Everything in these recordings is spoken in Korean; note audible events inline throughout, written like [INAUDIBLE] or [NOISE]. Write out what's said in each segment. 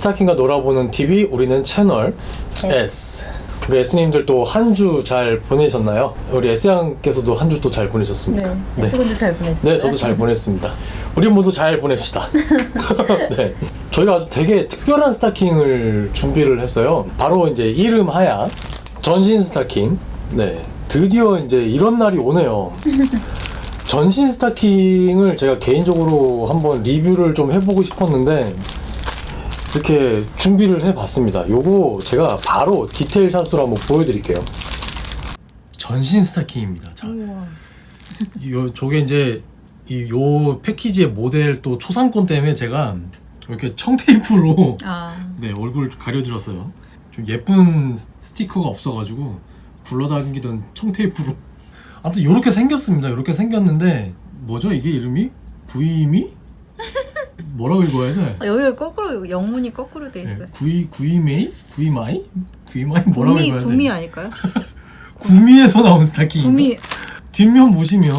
스타킹과 놀아보는 TV 우리는 채널 S. 우리 S님들 또 한 주 잘 보내셨나요? 우리 S양께서도 한 주 또 잘 보내셨습니까? 네. 세분도 잘 보내셨어요? 네, 저도 잘 보냈습니다. 우리 모두 잘 보냅시다. [LAUGHS] [LAUGHS] 네. 저희가 아주 되게 특별한 스타킹을 준비를 했어요. 바로 이제 이름 하야 전신 스타킹. 네. 드디어 이제 이런 날이 오네요. [LAUGHS] 전신 스타킹을 제가 개인적으로 한번 리뷰를 좀 해보고 싶었는데 이렇게 준비를 해봤습니다. 요거 제가 바로 디테일 샷으로 한번 보여드릴게요. 전신 스타킹입니다. 자. 요 저게 이제 이 요 패키지의 모델 또 초상권 때문에 제가 이렇게 청테이프로 아, 네 얼굴 가려드렸어요. 좀 예쁜 스티커가 없어가지고 굴러다니던 청테이프로 아무튼 이렇게 생겼습니다. 이렇게 생겼는데 뭐죠 이게 이름이 구이미 뭐라고 읽어야 돼? 아, 여기가 거꾸로 영문이 거꾸로 돼 네, 있어요. 구이 구이메이 구이마이 구이마이 뭐라고 구미 읽어야 돼? 구미 아닐까요? [LAUGHS] 구미에서 나온 스타킹. 구미 뒷면 보시면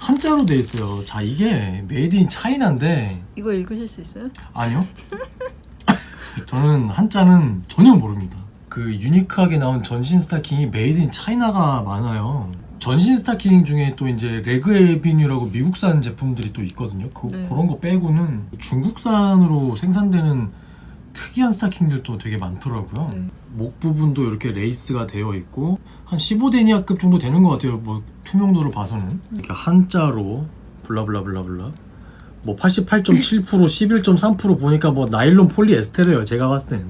한자로 돼 있어요. 자 이게 메이드 인 차이나인데 이거 읽으실 수 있어요? 아니요. [LAUGHS] 저는 한자는 전혀 모릅니다. 그 유니크하게 나온 전신 스타킹이 메이드 인 차이나가 많아요. 전신 스타킹 중에 또 이제 레그 에비뉴라고 미국산 제품들이 또 있거든요. 그, 네. 그런 거 빼고는 중국산으로 생산되는 특이한 스타킹들도 되게 많더라고요. 네. 목 부분도 이렇게 레이스가 되어 있고 한 15데니아급 정도 되는 것 같아요. 뭐 투명도로 봐서는 이렇게 한자로 블라블라블라블라 뭐 88.7% 11.3% 보니까 뭐 나일론 폴리에스테르예요. 제가 봤을 땐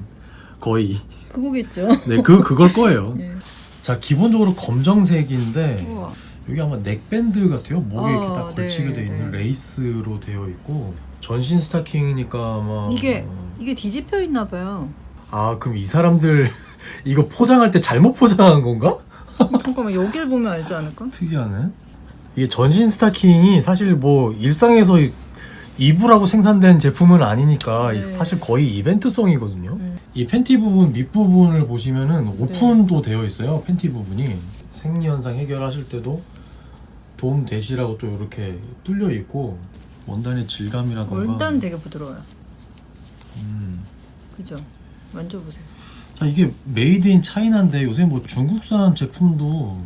거의 그거겠죠. 네 그 그걸 거예요. 네. 자 기본적으로 검정색인데 우와. 여기 아마 넥밴드 같아요. 목에 이렇게 아, 딱 걸치게 네, 돼 있는 네. 레이스로 되어 있고 전신 스타킹이니까 아마 이게 이게 뒤집혀 있나 봐요. 아 그럼 이 사람들 [LAUGHS] 이거 포장할 때 잘못 포장한 건가? [LAUGHS] 잠깐만 여길 보면 알지 않을까? 특이하네. 이게 전신 스타킹이 사실 뭐 일상에서 이- 입으라고 생산된 제품은 아니니까 네. 사실 거의 이벤트성이거든요. 음. 이 팬티 부분 밑 부분을 보시면은 오픈도 되어 있어요. 팬티 부분이 생리 현상 해결하실 때도 도움 되시라고 또 이렇게 뚫려 있고 원단의 질감이라던가. 원단 되게 부드러워요. 음. 그죠? 만져보세요. 자 이게 메이드 인 차이나인데 요새 뭐 중국산 제품도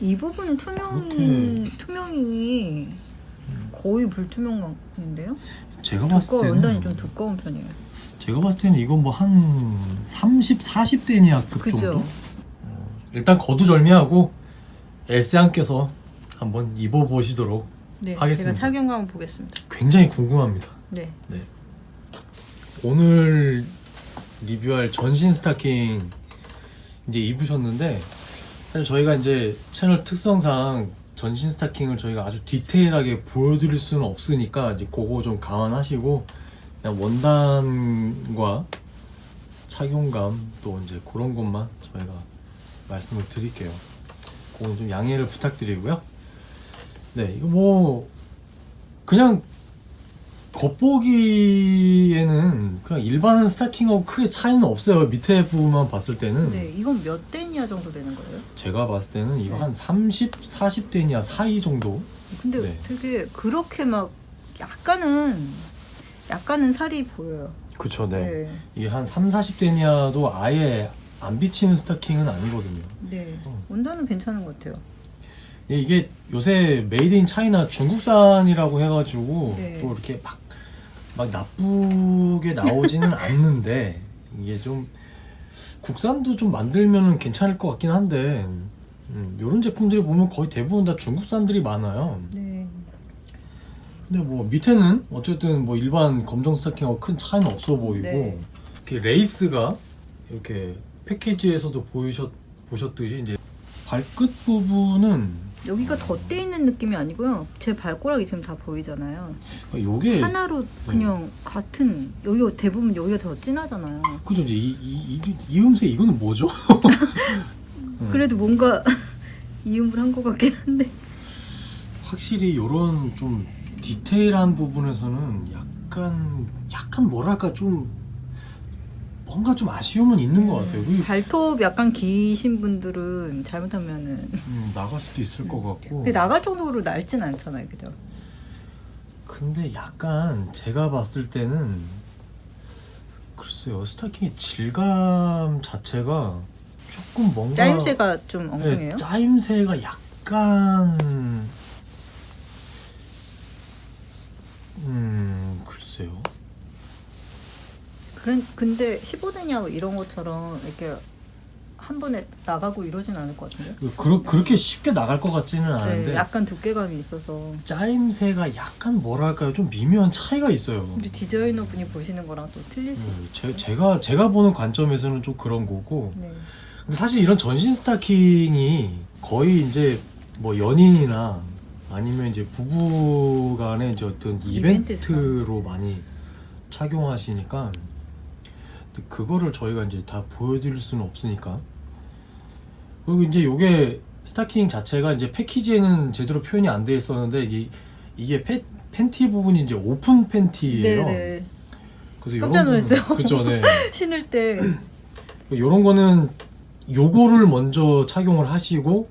이 부분은 투명 그렇게- 투명이 거의 불투명인데요? 제가 봤을 때는 원단이 좀 두꺼운 편이에요. 제가 봤을 때는 이건 뭐 한 30, 40대니아급 그죠? 정도? 일단 거두절미하고 엘세안께서 한번 입어보시도록 네, 하겠습니다. 제가 착용감 한번 보겠습니다. 굉장히 궁금합니다. 네. 오늘 리뷰할 전신 스타킹 이제 입으셨는데 사실 저희가 이제 채널 특성상 전신 스타킹을 저희가 아주 디테일하게 보여드릴 수는 없으니까 이제 그거 좀 감안하시고 그냥 원단과 착용감 또 이제 그런 것만 저희가 말씀을 드릴게요. 그건 좀 양해를 부탁드리고요. 네, 이거 뭐 그냥 겉보기에는 그냥 일반 스타킹하고 크게 차이는 없어요. 밑에 부분만 봤을 때는 네, 이건 몇 대니아 정도 되는 거예요? 제가 봤을 때는 이거 네. 한 30, 40대냐 사이 정도. 근데 네. 되게 그렇게 막 약간은 약간은 살이 보여요. 그쵸, 네. 네. 이게 한 3, 40대냐도 아예 안 비치는 스타킹은 아니거든요. 네. 어. 원단은 괜찮은 것 같아요. 예, 이게 요새 메이드 인 차이나 중국산이라고 해가지고 네. 또 이렇게 막, 막 나쁘게 나오지는 않는데 이게 좀 국산도 좀 만들면 괜찮을 것 같긴 한데 음, 이런 제품들이 보면 거의 대부분 다 중국산들이 많아요. 네. 근데 뭐 밑에는 어쨌든 뭐 일반 검정 스타킹하고 큰 차이는 없어 보이고 네. 이렇게 레이스가 이렇게 패키지에서도 보이셨 보셨듯이 이제 발끝 부분은 여기가 덧대 있는 느낌이 아니고요. 제 발꼬락이 지금 다 보이잖아요. 요게 하나로 그냥 같은 여기 대부분 여기가 더 진하잖아요. 그죠 이제 이, 이, 이, 이 음색 이거는 뭐죠? 음. [LAUGHS] 그래도 뭔가 [LAUGHS] 이음을 한 것 같긴 한데. 확실히 이런 좀 디테일한 부분에서는 약간 약간 뭐랄까 좀 뭔가 좀 아쉬움은 있는 것 같아요. 그게 발톱 약간 기신 분들은 잘못하면은 음, 나갈 수도 있을 것 같고. 근데 나갈 정도로 날진 않잖아요, 그죠? 근데 약간 제가 봤을 때는 글쎄요 스타킹의 질감 자체가 조금 뭔가 짜임새가 좀 네, 엉성해요. 짜임새가 약간 음 글쎄요 그런 근데 15대냐 이런 것처럼 이렇게 한 번에 나가고 이러진 않을 것 같은데. 그, 그렇게 쉽게 나갈 것 같지는 않은데 네, 약간 두께감이 있어서. 짜임새가 약간 뭐랄까요 좀 미묘한 차이가 있어요. 우리 디자이너 분이 보시는 거랑 또 틀릴 수 음. 제, 제가 제가 보는 관점에서는 좀 그런 거고 네. 근데 사실 이런 전신 스타킹이 거의 이제 뭐 연인이나 아니면 이제 부부간의 이제 어떤 이벤트성. 이벤트로 많이 착용하시니까 그거를 저희가 이제 다 보여드릴 수는 없으니까 그리고 이제 요게 스타킹 자체가 이제 패키지에는 제대로 표현이 안 돼 있었는데 이게 이게 패, 팬티 부분이 이제 오픈 팬티예요. 네네. 그래서 깜짝 놀랐어요. 그렇죠, 네. [LAUGHS] 신을 때 요런 거는 요거를 먼저 착용을 하시고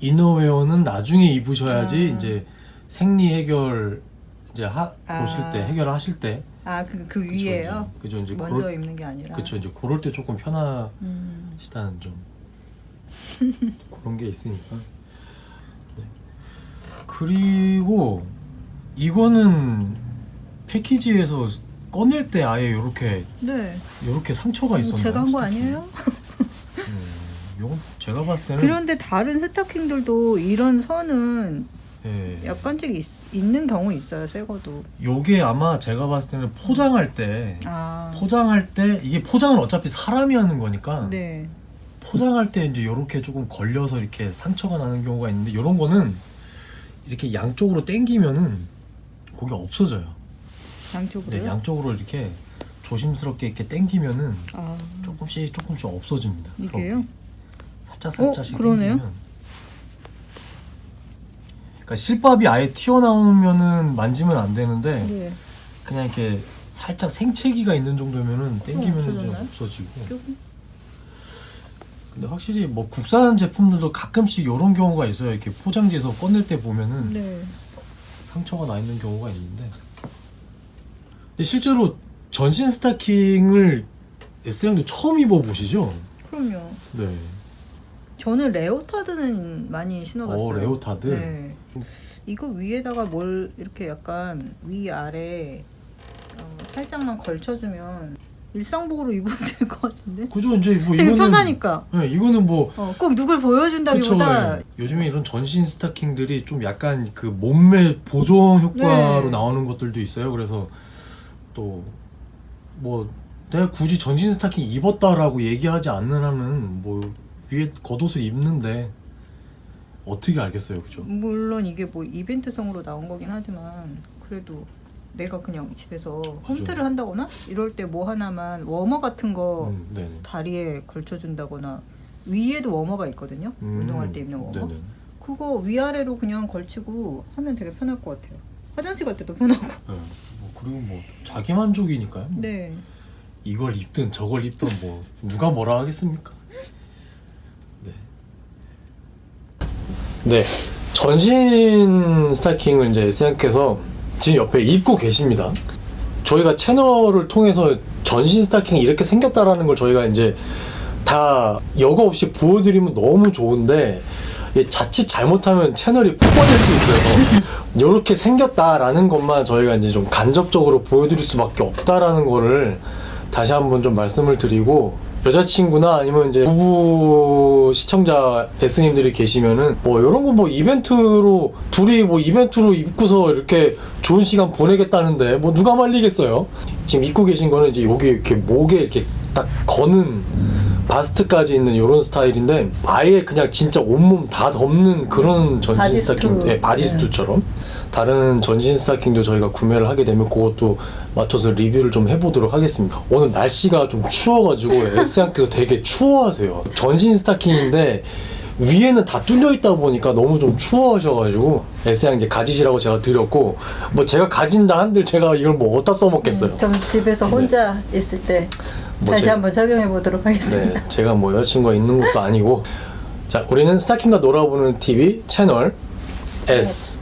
이너웨어는 나중에 입으셔야지 아. 이제 생리 해결 이제 하 아. 보실 때 해결하실 때 아 그 그 그쵸, 위에요. 이제, 그죠 이제 먼저 그럴, 입는 게 아니라. 그쵸 이제 그럴 때 조금 편하시다는 음. 좀 [LAUGHS] 그런 게 있으니까 네. 그리고 이거는 패키지에서 꺼낼 때 아예 요렇게 네. 요렇게 상처가 있었나요? 제가 한 거 스타킹? 아니에요? 음, 요건 제가 봤을 때는 그런데 다른 스타킹들도 이런 선은 예, 약간씩 있, 있는 경우 있어요. 새거도. 요게 아마 제가 봤을 때는 포장할 때 아. 포장할 때 이게 포장은 어차피 사람이 하는 거니까 네. 포장할 때 이제 요렇게 조금 걸려서 이렇게 상처가 나는 경우가 있는데 요런 거는 이렇게 양쪽으로 당기면은 거기 없어져요. 양쪽으로요? 네, 양쪽으로 이렇게 조심스럽게 이렇게 당기면은 아. 조금씩 조금씩 없어집니다. 이게요? 살짝 살짝씩 어, 그러네요. 당기면. 그러니까 실밥이 아예 튀어나오면은 만지면 안 되는데 네. 그냥 이렇게 살짝 생채기가 있는 정도면은 땡기면 좀 없어졌나요? 없어지고. 조금. 근데 확실히 뭐 국산 제품들도 가끔씩 이런 경우가 있어요. 이렇게 포장지에서 꺼낼 때 보면은 네. 상처가 나 있는 경우가 있는데. 근데 실제로 전신 스타킹을 S양도 처음 입어 보시죠? 그럼요. 네. 저는 레오타드는 많이 신어봤어요. 어 레오타드. 네. 이거 위에다가 뭘 이렇게 약간 위 아래 어, 살짝만 걸쳐주면 일상복으로 입어도 될것 같은데. 그죠 이제 뭐 되게 이거는 편하니까. 네, 이거는 뭐 어, 꼭 누굴 그쵸, 보여준다기보다 네. 요즘에 이런 전신 스타킹들이 좀 약간 그 몸매 보정 효과로 네. 나오는 것들도 있어요. 그래서 또 뭐 내가 굳이 전신 스타킹 입었다라고 얘기하지 않는 한은 뭐 위에 겉옷을 입는데 어떻게 알겠어요, 그죠? 물론 이게 뭐 이벤트성으로 나온 거긴 하지만 그래도 내가 그냥 집에서 홈트를 한다거나 이럴 때 뭐 하나만 워머 같은 거 음, 네네. 다리에 걸쳐준다거나 위에도 워머가 있거든요. 음, 운동할 때 입는 워머. 네네. 그거 위아래로 그냥 걸치고 하면 되게 편할 것 같아요. 화장실 갈 때도 편하고. 네. 뭐 그리고 뭐 자기 만족이니까요. 뭐 네. 이걸 입든 저걸 입든 뭐 누가 뭐라 하겠습니까? 네. 전신 스타킹을 이제 S양께서 지금 옆에 입고 계십니다. 저희가 채널을 통해서 전신 스타킹이 이렇게 생겼다라는 걸 저희가 이제 다 여과 없이 보여드리면 너무 좋은데 자칫 잘못하면 채널이 폭파될 수 있어요. [LAUGHS] 이렇게 생겼다라는 것만 저희가 이제 좀 간접적으로 보여드릴 수밖에 없다라는 거를 다시 한번 좀 말씀을 드리고 여자친구나 아니면 이제 부부 시청자 S님들이 계시면은 뭐 이런 거 뭐 이벤트로 둘이 뭐 이벤트로 입고서 이렇게 좋은 시간 보내겠다는데 뭐 누가 말리겠어요? 지금 입고 계신 거는 이제 여기 이렇게 목에 이렇게 딱 거는 바스트까지 있는 이런 스타일인데 아예 그냥 진짜 온몸 다 덮는 그런 전신 바디스투. 스타킹, 네, 바디스투처럼 다른 전신 스타킹도 저희가 구매를 하게 되면 그것도 맞춰서 리뷰를 좀 해보도록 하겠습니다. 오늘 날씨가 좀 추워가지고 [LAUGHS] S양께서 되게 추워하세요. 전신 스타킹인데 위에는 다 뚫려 있다 보니까 너무 좀 추워하셔가지고 S양 이제 가지시라고 제가 드렸고 뭐 제가 가진다 한들 제가 이걸 뭐 어디다 써먹겠어요. 전 집에서 혼자 있을 때 뭐 다시 제- 한번 적용해 보도록 하겠습니다. 네, 제가 뭐 여자친구가 있는 것도 아니고 자 우리는 스타킹과 놀아보는 TV 채널 S